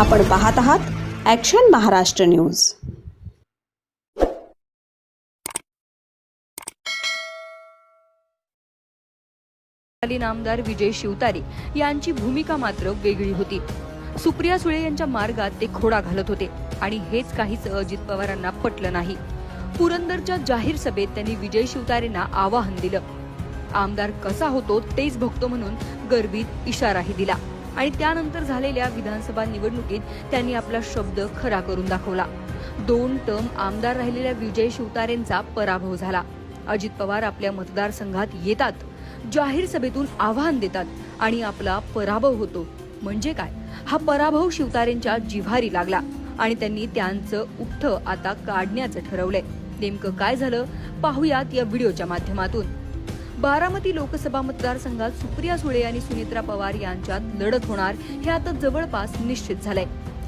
आपण पाहत आहात ॲक्शन महाराष्ट्र न्यूज तत्कालीन आमदार विजय शिवतारे यांची भूमिका मात्र वेगळी होती. सुप्रिया सुळे यांच्या मार्गात ते खोडा घालत होते आणि हेच काहीच अजित पवारांना पटलं नाही. पुरंदरच्या जाहीर सभेत त्यांनी विजय शिवतारेंना आवाहन दिलं. आमदार कसा होतो तेच बघतो म्हणून गर्भित इशाराही दिला. आणि त्यानंतर झालेल्या विधानसभा निवडणुकीत त्यांनी आपला शब्द खरा करून दाखवला. दोन टर्म आमदार राहिलेल्या विजय शिवतारेंचा पराभव झाला. अजित पवार आपल्या मतदारसंघात येतात जाहीर सभेतून आव्हान देतात आणि आपला पराभव होतो. म्हणजे काय? हा पराभव शिवतारेंच्या जिव्हारी लागला आणि त्यांनी त्यांचं उठ्ठ आता काढण्याचं ठरवलंय. नेमकं काय झालं? पाहुयात या व्हिडिओच्या माध्यमातून. बारामती लोकसभा मतदारसंघात सुप्रिया सुळे आणि सुनेत्रा पवार यांच्यात लढत होणार हे आता जवळपास निश्चित झालंय.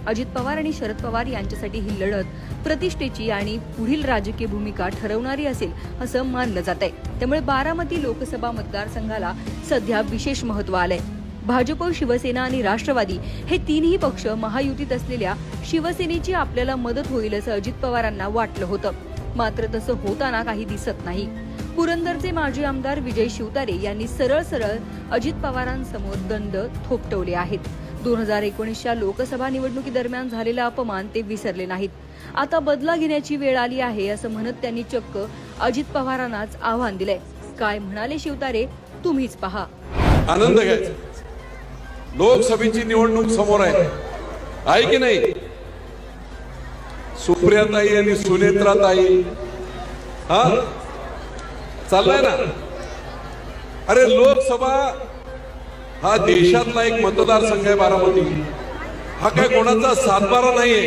अजित पवार आणि शरद पवार यांच्यासाठी ही लढत प्रतिष्ठेची आणि पुढील राजकीय भूमिका ठरवणारी असेल असं मानलं जात आहे त्यामुळे बारामती लोकसभा मतदारसंघाला सध्या विशेष महत्त्व आलंय. भाजप शिवसेना आणि राष्ट्रवादी हे तीनही पक्ष महायुतीत असलेल्या शिवसेनेची आपल्याला मदत होईल असं अजित पवारांना वाटलं होतं. मात्र तसं होताना काही दिसत नाही. पुरंदरचे माजी आमदार विजय शिवतारे यांनी सरळ सरळ अजित पवारांसमोर दंड थोपटवले आहेत. दोन हजार एकोणीसच्या लोकसभा निवडणुकीदरम्यान झालेला अपमान ते विसरले नाहीत. आता बदला घेण्याची वेळ आली आहे असं म्हणत त्यांनी चक्क अजित पवारांनाच आव्हान दिलंय. काय म्हणाले शिवतारे? तुम्हीच पहा. आनंद घ्यायचा. लोकसभेची निवडणूक समोर आहे. आहे की नाही? सुप्रियाताई आणि सुनेत्राताई हा? चाललाय ना? अरे लोकसभा हा देशातला एक मतदारसंघ आहे बारामती. हा काय कोणाचा सातबारा नाहीये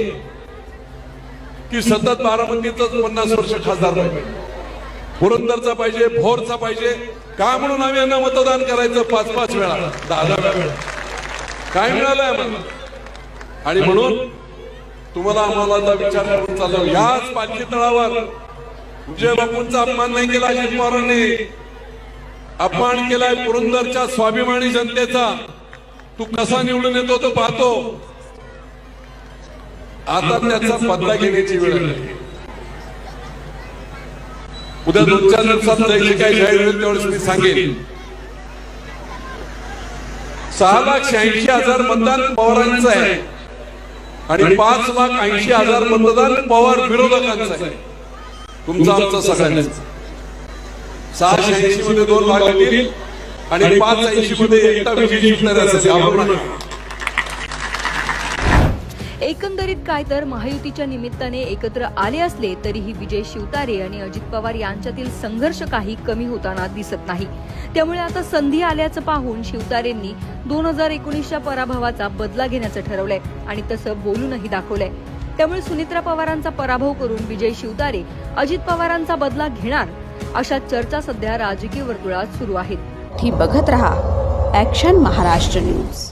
की सतत बारामतीचाच पन्नास वर्ष खासदार पाहिजे. पुरंदरचा पाहिजे भोरचा पाहिजे. का म्हणून आम्ही यांना मतदान करायचं पाच पाच वेळा? दहा दहा वेळा. काय मिळालंय आम्हाला? आणि म्हणून तुम्हाला आम्हाला आता विचार करून चाललो. याच पालखी तळावर विजय बापूंचा अपमान नाही केला अजित पवारांनी अपमान केलाय पुरंदरच्या स्वाभिमानी जनतेचा. तू कसा निवडून येतो तो पाहतो. आता त्याचा बदला घेण्याची वेळ आहे. उद्या दोन चार दिवसात त्याची काही जाहीर होईल त्यावेळेस मी सांगेन. सहा लाख शहाऐंशी हजार मतदान पवारांचं आहे. आणि पाच लाख ऐंशी हजार मतदान पवार विरोधकांचं आहे. तुमचं आमचं सगळ्यांचं. सहा शहाऐंशी मध्ये दोन येतील आणि पाच ऐंशी मध्ये एकटा विजय असेल. याप्रमाणे एकंदरीत काय तर महायुतीच्या निमित्ताने एकत्र आले असले तरीही विजय शिवतारे आणि अजित पवार यांच्यातील संघर्ष काही कमी होताना दिसत नाही. त्यामुळे आता संधी आल्याचं पाहून शिवतारेंनी दोन हजार एकोणीसच्या पराभवाचा बदला घेण्याचं ठरवलंय आणि तसं बोलूनही दाखवलंय. त्यामुळे सुनित्रा पवारांचा पराभव करून विजय शिवतारे अजित पवारांचा बदला घेणार. अशा चर्चा सध्या राजकीय वर्तुळात सुरू आहेत. ही बघत रहा. Action Maharashtra news